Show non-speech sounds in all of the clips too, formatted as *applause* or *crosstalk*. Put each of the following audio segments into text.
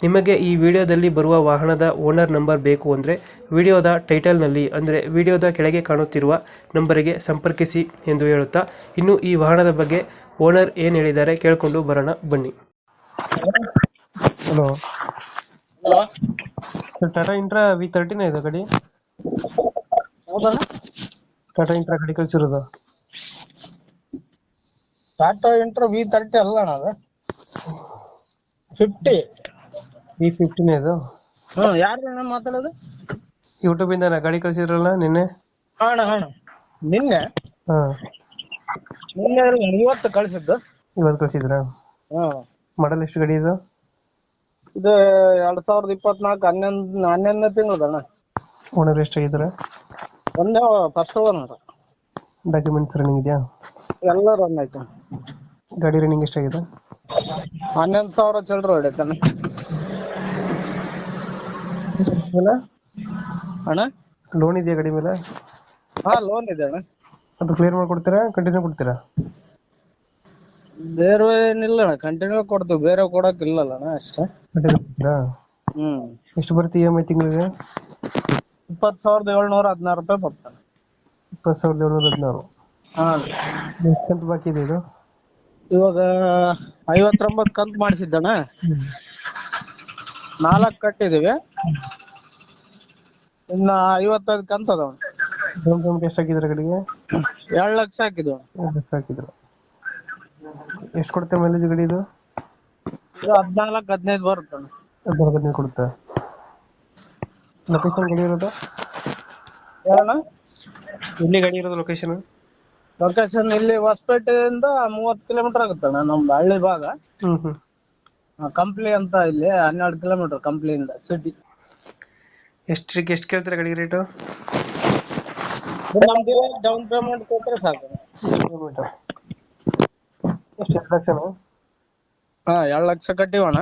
ನಿಮಗೆ ಈ ವಿಡಿಯೋದಲ್ಲಿ ಬರುವ ವಾಹನದ ಓನರ್ ನಂಬರ್ ಬೇಕು ಅಂದರೆ ವಿಡಿಯೋದ ಟೈಟಲ್ನಲ್ಲಿ ಅಂದರೆ ವಿಡಿಯೋದ ಕೆಳಗೆ ಕಾಣುತ್ತಿರುವ ನಂಬರಿಗೆ ಸಂಪರ್ಕಿಸಿ ಎಂದು ಹೇಳುತ್ತಾ ಇನ್ನು ಈ ವಾಹನದ ಬಗ್ಗೆ ಓನರ್ ಏನು ಹೇಳಿದ್ದಾರೆ ಕೇಳಿಕೊಂಡು ಬರೋಣ ಬನ್ನಿ. Hello. Hello. Tata intra V ತರ್ಟಿನ ಇದೆ ಗಡಿ? ಹೌದಣ್ಣ ಟಾಟಾ ಇಂಟ್ರಾ ಗಡಿ ಕಳಿಸಿರೋದು. ಟಾಟಾ ಇಂಟ್ರಾ ವಿ ತರ್ಟಿ ಅಲ್ಲ ಅಣ್ಣ ಅದು. ಫಿಫ್ಟಿ ವಿ ಫಿಫ್ಟಿನ ಇದು? ಹಾ ಯಾರು ಅಣ್ಣ ಮಾತಾಡೋದು? ಯೂಟ್ಯೂಬಿಂದ ಗಾಡಿ ಕಳ್ಸಿದ್ರಲ್ಲ ನಿನ್ನೆ? ಅಣ್ಣ ಅಣ್ಣ ನಿನ್ನೆ? ಹಾ. ನಿನ್ನೆ ಅಲ್ಲ ಇವತ್ತು ಕಳಿಸಿದ್ದು. ಇವತ್ತು ಕಳಿಸಿದ್ರಾ? ಹಾ. ಮಾಡಲ್ ಎಷ್ಟು ಗಾಡಿ ಇದು? ಇದು ಎರಡ್ ಸಾವಿರದ ಇಪ್ಪತ್ನಾಲ್ಕು ಹನ್ನೊಂದು ಹನ್ನೊಂದನೇ ತಿಂಗಳದ ಅಣ್ಣ ಓನರ್ ಎಷ್ಟಾಗಿದ್ದಾರೆ ಒಂದೇ ಫಸ್ಟ್ ಒನ್ ಡಾಕ್ಯುಮೆಂಟ್ಸ್ ರನ್ನಿಂಗ್ ಇದೆಯಾ? ಎಲ್ಲ ರನ್ ಆಯ್ತು. ಗಾಡಿ ರನ್ನಿಂಗ್ ಎಷ್ಟಾಗಿದೆ ಹನ್ನೊಂದು ಸಾವಿರ ಚಿಲ್ಲರೆ ಅಣ್ಣ ಲೋನ್ ಇದೆಯಾ ಗಾಡಿ ಮೇಲೆ ಹಾ ಲೋನ್ ಇದೆ ಅಣ್ಣ. ಅದು ಕ್ಲಿಯರ್ ಮಾಡ್ಕೊಡ್ತೀರಾ ಕಂಟಿನ್ಯೂ ಕೊಡ್ತೀರಾ? ಬೇರೆ ಏನಿಲ್ಲ ಅಣ್ಣ ಕಂಟಿನ್ಯೂ ಕೊಡ್ತೀವಿ. ಬೇರೆ ಕೊಡಕ್ಕಿಲ್ಲಲ್ಲ ಅಣ್ಣ ಅಷ್ಟೇ. ಕಂಟಿನ್ಯೂ ಕೊಡ್ತೀರಾ? ಹ್ಮ್. ಎಷ್ಟು ಬರುತ್ತೆ ಇ ಎಂ ಐ ತಿಂಗಳಿಗೆ? ಇಪ್ಪತ್ತು ಸಾವಿರದ ಏಳ್ನೂರ ಹದಿನಾರು ರೂಪಾಯಿ ಬರ್ತಾನೆ ಇಪ್ಪತ್ತು ಸಾವಿರದ ಏಳ್ನೂರ ಹದಿನಾರು. ಹಾ. ಎಷ್ಟು ಕಂತು ಬಾಕಿ ಇದೆ ಇದು? ಇವಾಗ ಐವತ್ತೊಂಬತ್ತು ಕಂತು ಮಾಡಿಸಿದ್ದಣ್ಣ ನಾಲ್ಕು ಕಟ್ಟಿದೀವಿ ಇನ್ನ ಐವತ್ತೈದ್ ಕಂತ ಅದಾವ ಡೌನ್ ಪೇಮೆಂಟ್ ಎಷ್ಟು ಹಾಕಿದ್ರೆ ಗಡಿಗೆ? ಎರಡು ಲಕ್ಷ ಹಾಕಿದ್ರು ಎರಡು ಲಕ್ಷ ಹಾಕಿದ್ರು? ಎಷ್ಟು ಕೊಡುತ್ತೆ ಮೈಲೇಜ್ ಗಡಿ ಇದು? ಇದು ಹದಿನಾಲ್ಕು ಹದಿನೈದು ಬರುತ್ತಣ್ಣ. ಹದಿನಾಲ್ಕು ಹದಿನೈದು ಕೊಡುತ್ತೆ? ಲೊಕೇಶನ್ ಗಾಡಿ ಇರೋದು? ಹೇಳಣ್ಣ ಎಲ್ಲಿ ಗಾಡಿ ಇರೋದು ಲೊಕೇಶನ್ ಲೊಕೇಶನ್ ಇಲ್ಲಿ ಹೊಸಪೇಟೆಯಿಂದ ಮೂವತ್ ಕಿಲೋಮೀಟರ್ ಆಗುತ್ತಣ್ಣ ನಮ್ದು ಹಳ್ಳಿ ಭಾಗ. ಹ್ಮ್ ಹ್ಮ್. ಕಂಪ್ಲಿ ಅಂತ ಇಲ್ಲಿ ಹನ್ನೆರಡು ಕಿಲೋಮೀಟರ್ ಕಂಪ್ಲಿಯಿಂದ ಸಿಟಿ ಎಷ್ಟು ಎಷ್ಟು ಕೇಳ್ತೀರಾ ಗಾಡಿ ರೇಟು ನಮ್ಗೆ ಡೌನ್ ಪೇಮೆಂಟ್ ಕೊಟ್ಟರೆ ಸಾಕು. ಎಷ್ಟು ಎರಡು ಲಕ್ಷನಾ? ಹಾ ಎರಡ್ ಲಕ್ಷ ಕಟ್ಟಿವಣ್ಣ.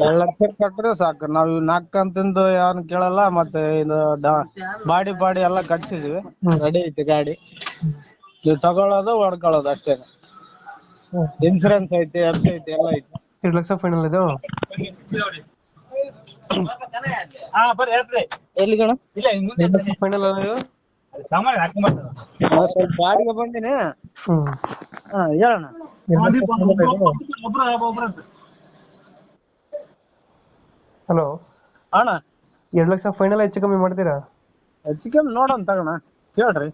ಎರಡು ಲಕ್ಷ ಕಟ್ಟರೆ ಸಾಕು. ನಾವ್ ನಾಲ್ಕು ಕಂತಿಂದು ಯಾರನ್ನ ಕೇಳಲ್ಲ ಮತ್ತೆ ಇದು ಬಾಡಿ ಬಾಡಿ ಎಲ್ಲ ಕಟ್ಸಿದೀವಿ. ರೆಡಿ ಐತಿ ಗಾಡಿ. ನೀವು ತಗೊಳ್ಳೋದು ಹೊಡ್ಕೊಳ್ಳೋದು ಅಷ್ಟೇ. ಇನ್ಸೂರೆನ್ಸ್ ಐತಿ ಎಫ್ ಐತಿ ಎಲ್ಲ ಐತಿ. ಎರಡು ಲಕ್ಷ ಫೈನಲ್ ಇದು? *coughs* ಎಲ್ಲಿಗಣ ಫೈನಲ್ ಅಲ್ಲ ಸ್ವಲ್ಪ ಬಾಡಿಗೆ ಬಂದಿನಿ. ಹ್ಮ್. ಹಾ ಹೇಳಣ್ಣ. ಹಲೋ. ಅಣ್ಣ. ಎರಡು ಲಕ್ಷ ಫೈನಲ್ ಹೆಚ್ಚು ಕಮ್ಮಿ ಮಾಡ್ತೀರಾ? ಹೆಚ್ಚು ಕಮ್ಮಿ ನೋಡೋಣ ತಗೋಣ. ಕೇಳ್ರಿ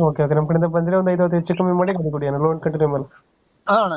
ಓಕೆ ಓಕೆ. ನಮ್ಮ ಕಡೆಯಿಂದ ಬಂದ್ರೆ ಒಂದು ಐದು ಹೆಚ್ಚು ಕಮ್ಮಿ ಮಾಡಿ ಕೊಡಿ ಕೊಡಿ ಲೋನ್ ಕಂಟಿನ್ಯೂ ಮೇಲೆ ಹಾ ಅಣ್ಣ.